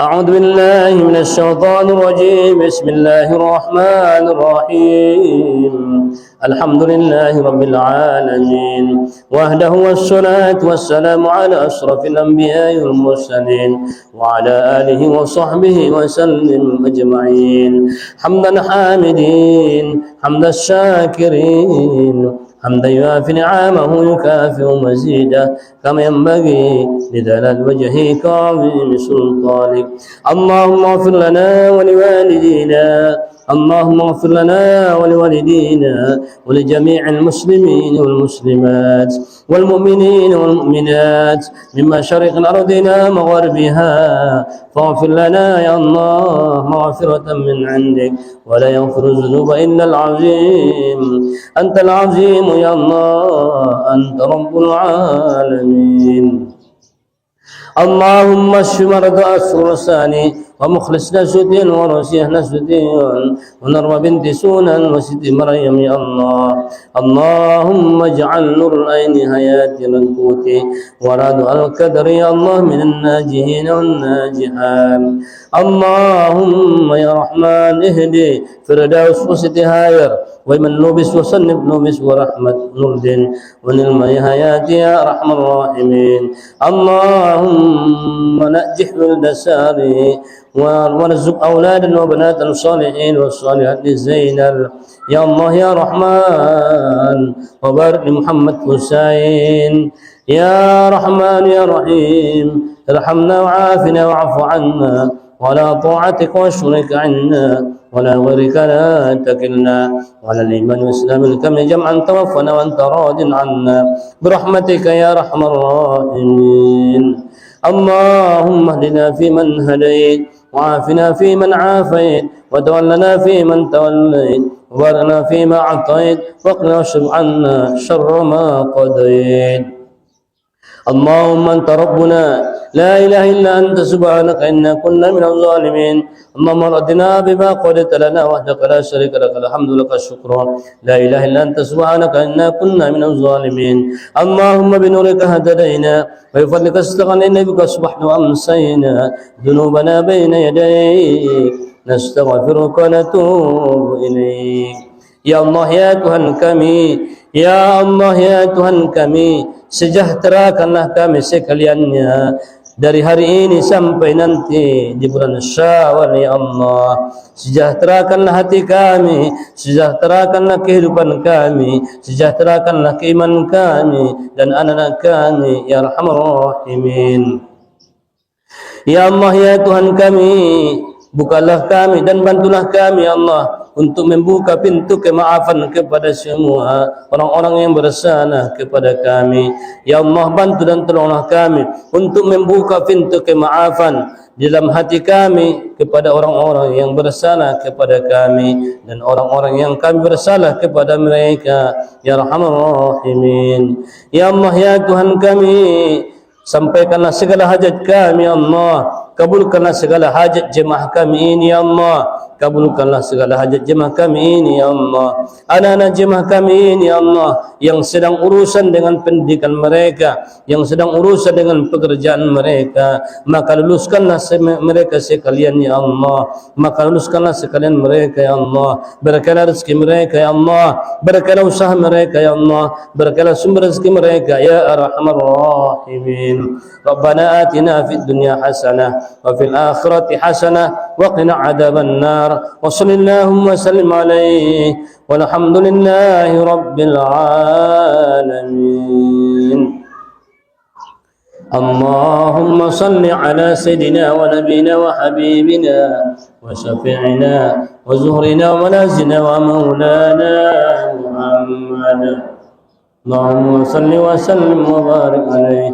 أعوذ بالله من الشيطان الرجيم. بسم الله الرحمن الرحيم. الحمد لله رب العالمين. وحده والصلاة والسلام على أشرف الأنبياء والمرسلين وعلى آله وصحبه وسلم أجمعين. حمدا حامدين حمد الشاكرين حمدا يوافي نعمه يكافئ مزيدا كما ينبغي لجلال وجهك وعظيم سلطانك اللهم اغفر لنا ولوالدينا اللهم اغفر لنا ولوالدينا ولجميع المسلمين والمسلمات والمؤمنين والمؤمنات من مشارق الأرض إلى مغربها فاغفر لنا يا الله مغفرة من عندك ولا يغفر الذنوب إلا العظيم. أنت العظيم يا الله أنت رب العالمين. اللهم اشف مرضى السرسان ومخلصنا سدين ورسيحنا سدين ونروى بنت سونا وسد مريم يا الله. اللهم اجعل نور العين حياة القوت وراد القدر يا الله من الناجحين والناجحات. اللهم يا رحمن اهدي فردوس وستهاير ومن لبس وصنف لبس ورحمة نرد ونلم يا أرحم الراحمين. اللهم نجح ولد ساري ونرزق أولادا وبنات صالحين والصالحات زينب يا الله يا رحمن وبارك لمحمد حسين. يا رحمن يا رحيم ارحمنا وعافنا واعف عنا. ولا طاعتك واشرك عنا ولا غيرك لا تكلنا. ولا الإيمان والإسلام الكمل جمعا توفنا وأنت راض عنا. برحمتك يا أرحم الراحمين. اللهم اهدنا فيمن هديت وعافنا فيمن عافيت وتولنا فيمن توليت وبارنا فيما أعطيت وقنا واشرب عنا شر ما قضيت. اللهم أنت ربنا لا إله إلا أنت سبحانك إنا كنا من الظالمين. اللهم ردنا بما قلت لنا وحدك لا شريك لك الحمد لك الشكر. لا إله إلا أنت سبحانك إنا كنا من الظالمين. اللهم بنورك هدينا وبفضلك استغنينا بك أصبحنا وأمسينا ذنوبنا بين يديك نستغفرك ونتوب إليك. Ya Allah ya Tuhan kami. Ya Allah ya Tuhan kami. Sejahterakanlah kami sekaliannya. Dari hari ini sampai nanti Di bulan syawal ya Allah. Sejahterakanlah hati kami. Sejahterakanlah kehidupan kami. Sejahterakanlah keiman kami Dan anak-anak kami. Ya Rahman Rahimin. Ya Allah ya Tuhan kami. Bukalah kami dan bantulah kami ya Allah untuk membuka pintu kemaafan kepada semua orang-orang yang bersalah kepada kami. Ya Allah bantu dan tolonglah kami untuk membuka pintu kemaafan dalam hati kami kepada orang-orang yang bersalah kepada kami dan orang-orang yang kami bersalah kepada mereka. Ya Rahman Rahimin. Ya Allah ya Tuhan kami sampaikanlah segala hajat kami ya Allah kabulkanlah segala hajat jemaah kami ini ya Allah kabulkanlah segala hajat jemaah kami ini ya Allah. Anak-anak jemaah kami ini ya Allah yang sedang urusan dengan pendidikan mereka yang sedang urusan dengan pekerjaan mereka. Maka luluskanlah mereka sekalian ya Allah. Maka luluskanlah sekalian mereka ya Allah. Berkala rezeki mereka ya Allah. Berkala usaha mereka ya Allah. Berkala sumber rezeki mereka ya arhamar rahimin. Rabbana atina fid dunya hasanah wa fil akhirati hasanah wa qina adhaban nar النار وصل اللهم وسلم عليه. والحمد لله رب العالمين. اللهم صل على سيدنا ونبينا وحبيبنا وشفيعنا وزهرنا وملازنا ومولانا محمد. اللهم صل وسلم وبارك عليه.